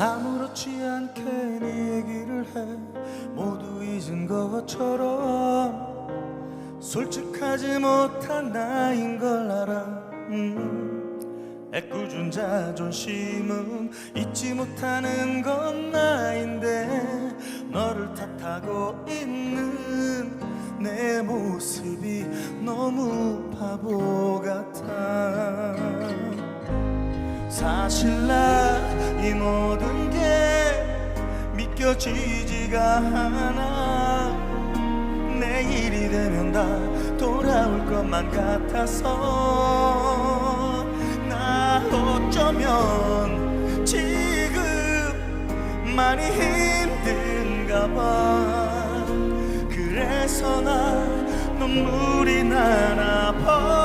아무렇지 않게 네 얘기를 해. 모두 잊은 것처럼 솔직하지 못한 나인 걸 알아. 음, 애꿎은 자존심은 잊지 못하는 건 나인데 너를 탓하고 있는 내 모습. 너무 바보 같아. 사실 나 이 모든 게 믿겨지지가 않아. 내일이 되면 다 돌아올 것만 같아서. 나 어쩌면 지금 많이 힘든가 봐. 그래서 나 눈물이 나나 봐